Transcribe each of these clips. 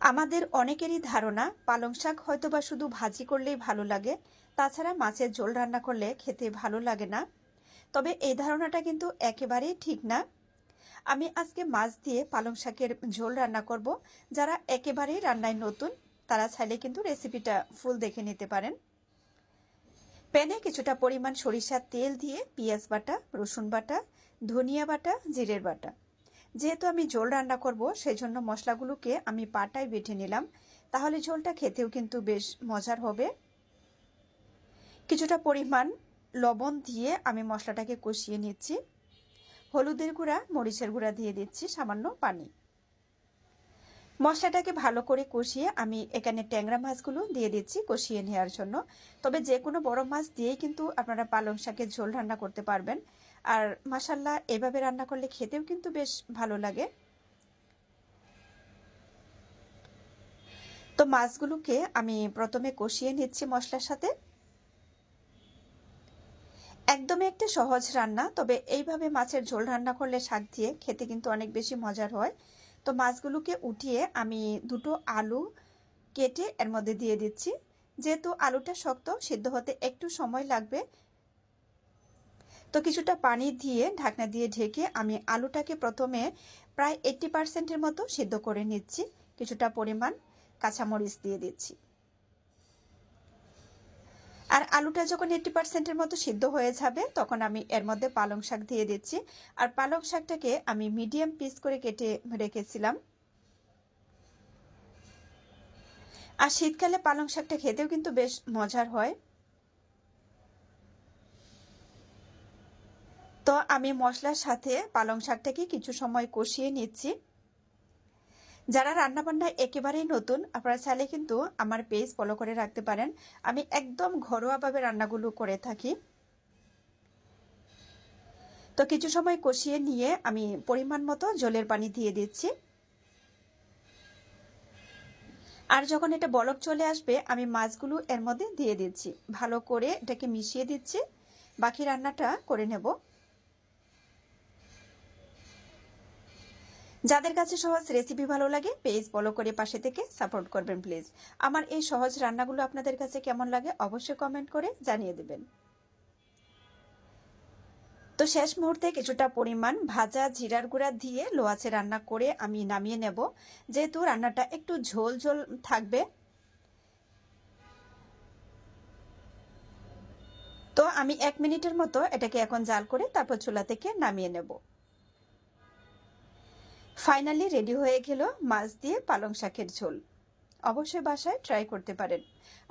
আমাদের অনেকেরই ধারণা, পালং শাক হয়তো বা শুধু ভাজি করলেই ভালো লাগে, তাছাড়া মাছের ঝোল রান্না করলে খেতে ভালো লাগে না। তবে এই ধারণাটা কিন্তু একেবারেই ঠিক না। আমি আজকে মাছ দিয়ে পালং শাকের ঝোল রান্না করব, যারা একেবারেই রান্নায় নতুন, তারা চাইলে কিন্তু রেসিপিটা ফুল দেখে নিতে পারেন। প্যানে কিছুটা পরিমাণ সরিষার তেল দিয়ে পেঁয়াজ বাটা, রসুন বাটা, ধনিয়া বাটা, জিরের বাটা। যেহেতু আমি ঝোল রান্না করব সেই জন্য মশলাগুলোকে আমি পাটায় বেটে নিলাম। তাহলে ঝোলটা খেতেও কিন্তু বেশ মজার হবে। কিছুটা পরিমাণ লবণ দিয়ে আমি মশলাটাকে কষিয়ে নিচ্ছি। হলুদের গুঁড়া, মরিচের গুঁড়া দিয়ে দিচ্ছি, সামান্য পানি। মশলাটাকে ভালো করে কষিয়ে আমি এখানে ট্যাংরা মাছগুলো দিয়ে দিচ্ছি কষিয়ে নেওয়ার জন্য। তবে যে কোনো বড় মাছ দিয়েই কিন্তু আপনারা পালং শাকের ঝোল রান্না করতে পারবেন। আর মাসাল্লাহ এভাবে রান্না করলে খেতেও কিন্তু বেশ ভালো লাগে। তো মাছগুলোকে আমি প্রথমে কষিয়ে নিচ্ছি মশলার সাথে। একদমই একটা সহজ রান্না, তবে এইভাবে মাছের ঝোল রান্না করলে শাক দিয়ে খেতে কিন্তু অনেক বেশি মজার হয়। তো মাছগুলোকে উঠিয়ে আমি দুটো আলু কেটে এর মধ্যে দিয়ে দিচ্ছি। যেহেতু আলুটা শক্ত, সিদ্ধ হতে একটু সময় লাগবে তো কিছুটা পানি দিয়ে ঢাকনা দিয়ে ঢেকে আমি আলুটাকে প্রথমে প্রায় এইট্টি পার্সেন্টের মতো সিদ্ধ করে নিচ্ছি। কিছুটা পরিমাণ কাঁচামরিচ দিয়ে দিচ্ছি। আর আলুটা যখন এইট্টি পার্সেন্টের মতো সিদ্ধ হয়ে যাবে, তখন আমি এর মধ্যে পালং শাক দিয়ে দিচ্ছি। আর পালং শাকটাকে আমি মিডিয়াম পিস করে কেটে রেখেছিলাম। আর শীতকালে পালং শাকটা খেতেও কিন্তু বেশ মজার হয়। তো আমি মশলার সাথে পালং শাকটাকে কিছু সময় কষিয়ে নিচ্ছি। যারা রান্নাবান্নায় একেবারেই নতুন, আপনারা চাইলে কিন্তু আমার পেজ ফলো করে রাখতে পারেন। আমি একদম ঘরোয়াভাবে রান্নাগুলো করে থাকি। তো কিছু সময় কষিয়ে নিয়ে আমি পরিমাণ মতো জলের পানি দিয়ে দিচ্ছি। আর যখন এটা বলক চলে আসবে, আমি মাছগুলো এর মধ্যে দিয়ে দিচ্ছি। ভালো করে এটাকে মিশিয়ে দিচ্ছি। বাকি রান্নাটা করে নেব। যাদের কাছে সহজ রেসিপি ভালো লাগে পেজ ফলো করে পাশে থেকে সাপোর্ট করবেন প্লিজ আমার এই সহজ রান্নাগুলো আপনাদের কাছে কেমন লাগে অবশ্যই কমেন্ট করে জানিয়ে দেবেন। তো শেষ মুহূর্তে কিছুটা পরিমাণ ভাজা জিরার গুঁড়া দিয়ে লোয়াচে রান্না করে আমি নামিয়ে নেব। যেহেতু রান্নাটা একটু ঝোল ঝোল থাকবে। তো আমি এক মিনিটের মতো এটাকে এখন জাল করে তারপর চুলা থেকে নামিয়ে নেব। ফাইনালি রেডি হয়ে গেল মাছ দিয়ে পালং শাকের ঝোল। অবশ্যই বাসায় ট্রাই করতে পারেন।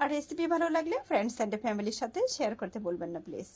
আর রেসিপি ভালো লাগলে ফ্রেন্ডস অ্যান্ড ফ্যামিলির সাথে শেয়ার করতে বলবেন না প্লিজ